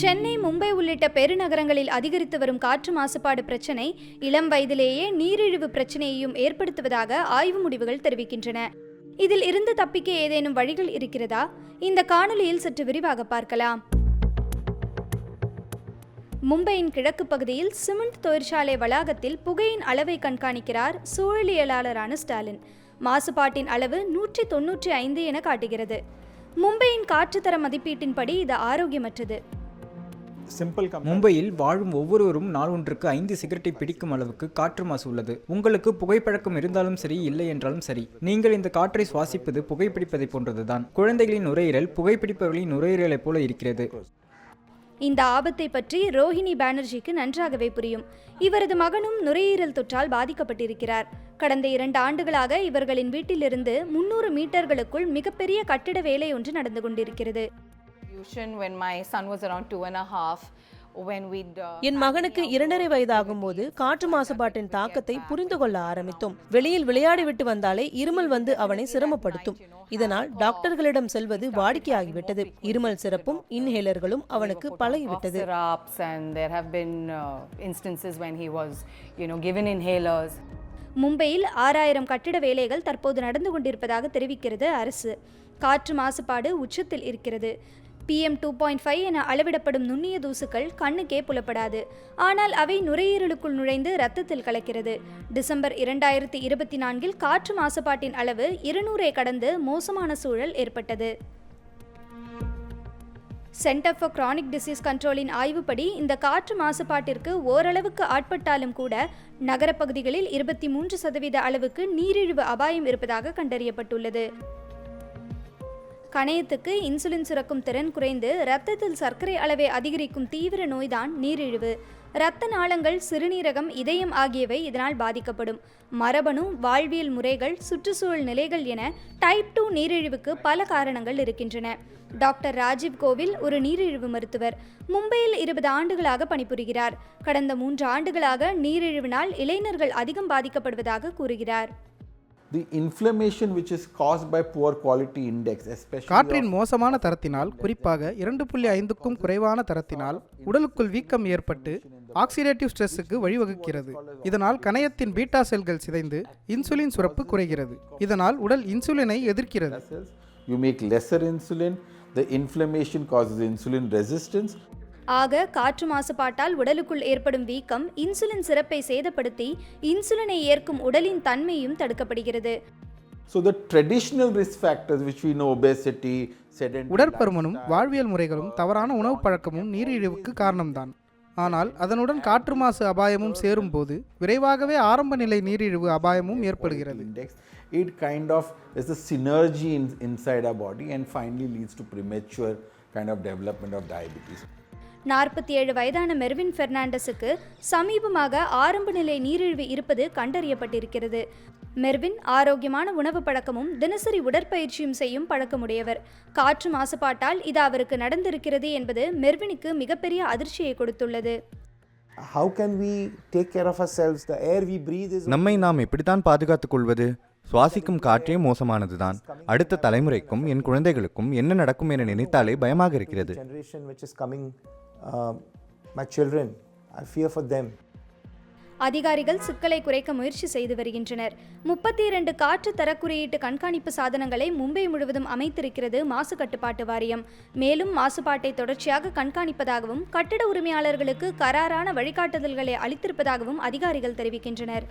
சென்னை மும்பை உள்ளிட்ட பெருநகரங்களில் அதிகரித்து வரும் காற்று மாசுபாடு பிரச்சினை இளம் வயதிலேயே நீரிழிவு பிரச்சனையையும் ஏற்படுத்துவதாக ஆய்வு முடிவுகள் தெரிவிக்கின்றன. இதில் இருந்து தப்பிக்க ஏதேனும் வழிகள் இருக்கிறதா? இந்த காணொலியில் சற்று விரிவாக பார்க்கலாம். மும்பையின் கிழக்கு பகுதியில் சிமெண்ட் தொழிற்சாலை வளாகத்தில் புகையின் அளவை கண்காணிக்கிறார் சூழலியலாளரான ஸ்டாலின். மாசுபாட்டின் அளவு நூற்றி தொன்னூற்றி ஐந்து என காட்டுகிறது. மும்பையின் காற்றுத்தர மதிப்பீட்டின்படி இது ஆரோக்கியமற்றது. சிம்பிள் மும்பையில் வாழும் ஒவ்வொருவரும் நாள் ஒன்றுக்கு ஐந்து சிகரெட்டை பிடிக்கும் அளவுக்கு காற்று மாசு உள்ளது. உங்களுக்கு புகைப்பழக்கம் இருந்தாலும் சரி இல்லை என்றாலும் சரி. நீங்கள் இந்த காற்றை சுவாசிப்பது புகைப்பிடிப்பதை போன்றதுதான். குழந்தைகளின் நுரையீரல் புகைப்பிடிப்பவர்களின் நுரையீரலைப் போல இருக்கிறது. இந்த ஆபத்தை பற்றி ரோஹிணி பானர்ஜிக்கு நன்றாகவே புரியும். இவரது மகனும் நுரையீரல் தொற்றால் பாதிக்கப்பட்டிருக்கிறார். கடந்த இரண்டு ஆண்டுகளாக இவர்களின் வீட்டிலிருந்து முன்னூறு மீட்டர்களுக்குள் மிகப்பெரிய கட்டிட வேலை ஒன்று நடந்து கொண்டிருக்கிறது. என் மகனுக்கு இரண்டரை வயதாகும் போது காற்று மாசுபாட்டின் தாக்கத்தை புரிந்து கொள்ள ஆரம்பித்தோம். வெளியில் விளையாடிவிட்டு வந்தாலே இருமல் வந்து அவனை சிரமப்படுத்தும். இதனால் டாக்டர்களிடம் செல்வது வாடிக்கையாகிவிட்டது. இருமல் சிறப்பும் இன்ஹேலர்களும் அவனுக்கு பழகிவிட்டது. syrups, and there have been uh, instances when he was, you know, given inhalers. மும்பையில் ஆறாயிரம் கட்டிட வேலைகள் தற்போது நடந்து கொண்டிருப்பதாக தெரிவிக்கிறது அரசு. காற்று மாசுபாடு உச்சத்தில் இருக்கிறது. பிஎம் டூ பாயிண்ட் ஃபைவ் என அளவிடப்படும் நுண்ணிய தூசுக்கள் கண்ணுக்கே புலப்படாது. ஆனால் அவை நுரையீரலுக்குள் நுழைந்து ரத்தத்தில் கலக்கிறது. டிசம்பர் இரண்டாயிரத்தி இருபத்தி நான்கில் காற்று மாசுபாட்டின் அளவு இருநூறை கடந்து மோசமான சூழல் ஏற்பட்டது. சென்டர் ஃபார் கிரானிக் டிசீஸ் கண்ட்ரோலின் ஆய்வுப்படி இந்த காற்று மாசுபாட்டிற்கு ஓரளவுக்கு ஆட்பட்டாலும் கூட நகரப்பகுதிகளில் இருபத்தி மூன்று சதவீத அளவுக்கு நீரிழிவு அபாயம் இருப்பதாக கண்டறியப்பட்டுள்ளது. கணையத்துக்கு இன்சுலின் சுரக்கும் திறன் குறைந்து இரத்தத்தில் சர்க்கரை அளவை அதிகரிக்கும் தீவிர நோய்தான் நீரிழிவு. இரத்த நாளங்கள் சிறுநீரகம் இதயம் ஆகியவை இதனால் பாதிக்கப்படும். மரபணு வாழ்வியல் முறைகள் சுற்றுச்சூழல் நிலைகள் என டைப் டூ நீரிழிவுக்கு பல காரணங்கள் இருக்கின்றன. டாக்டர் ராஜீவ் கோவில் ஒரு நீரிழிவு மருத்துவர். மும்பையில் இருபது ஆண்டுகளாக பணிபுரிகிறார். கடந்த மூன்று ஆண்டுகளாக நீரிழிவினால் இளைஞர்கள் அதிகம் பாதிக்கப்படுவதாக கூறுகிறார். The inflammation which is caused by poor quality index, especially காற்றின் மோசமான தரத்தினால் குறிப்பாக இரண்டு புள்ளி ஐந்துக்கும் குறைவான தரத்தினால் உடலுக்குள் வீக்கம் ஏற்பட்டு ஆக்சிடேட்டிவ் ஸ்ட்ரெஸ்ஸுக்கு வழிவகுக்கிறது இதனால் கணையத்தின் பீட்டா செல்கள் சிதைந்து இன்சுலின் சுரப்பு குறைகிறது இதனால் உடல் இன்சுலினை எதிர்க்கிறது you make lesser insulin. The inflammation causes insulin resistance. ஆக காற்று மாசுபாட்டால் உடலுக்குள் ஏற்படும் வீக்கம் இன்சுலின் சிறப்பை சேதப்படுத்தி இன்சுலினை ஏற்கும் உடலின் தன்மையும் தடுக்கப்படுகிறது. So the traditional risk factors which we know obesity, sedentary உடற்பருமனும் வாழ்வியல் முறைகளும் தவறான உணவு பழக்கமும் நீரிழிவுக்கு காரணம்தான். ஆனால் அதனுடன் காற்று மாசு அபாயமும் சேரும்போது விரைவாகவே ஆரம்ப நிலை நீரிழிவு அபாயமும் ஏற்படுகிறது. it kind of is a synergy in, inside our body and finally leads to premature kind of development of diabetes. நாற்பத்தி ஏழு வயதான மெர்வின் பெர்னாண்டஸுக்கு சமீபமாக ஆரம்ப நிலை நீரிழிவு இருப்பது கண்டறியப்பட்டிருக்கிறது. மெர்வின் ஆரோக்கியமான உணவு பழக்கமும் தினசரி உடற்பயிற்சியும் செய்யும் பழக்கமுடையவர். காற்று மாசுபாட்டால் இது அவருக்கு நடந்திருக்கிறது என்பது மெர்வினுக்கு மிகப்பெரிய அதிர்ச்சியை கொடுத்துள்ளது. Can we take care of ourselves? The air we breathe is நம்மை நாம் எப்படித்தான் பாதுகாத்துக் கொள்வது? சுவாசிக்கும் காற்றே மோசமானதுதான். அடுத்த தலைமுறைக்கும் என் குழந்தைகளுக்கும் என்ன நடக்கும் என நினைத்தாலே பயமாக இருக்கிறது. Uh, my children i fear for them. அதிகாரிகள் சிக்கலை குறைக்க முயற்சி செய்து வருகின்றனர். முப்பத்தி இரண்டு காற்று தர குறியீட்டு கண்காணிப்பு சாதனங்களை மும்பை முழுவதும் அமைத்திருக்கிறது மாசு கட்டுப்பாட்டு வாரியம். மேலும் மாசுபாட்டை தொடர்ச்சியாக கண்காணிப்பதாகவும் கட்டட உரிமையாளர்களுக்கு கராரான வழிகாட்டுதல்களை அளித்திருப்பதாகவும் அதிகாரிகள் தெரிவிக்கின்றனர்.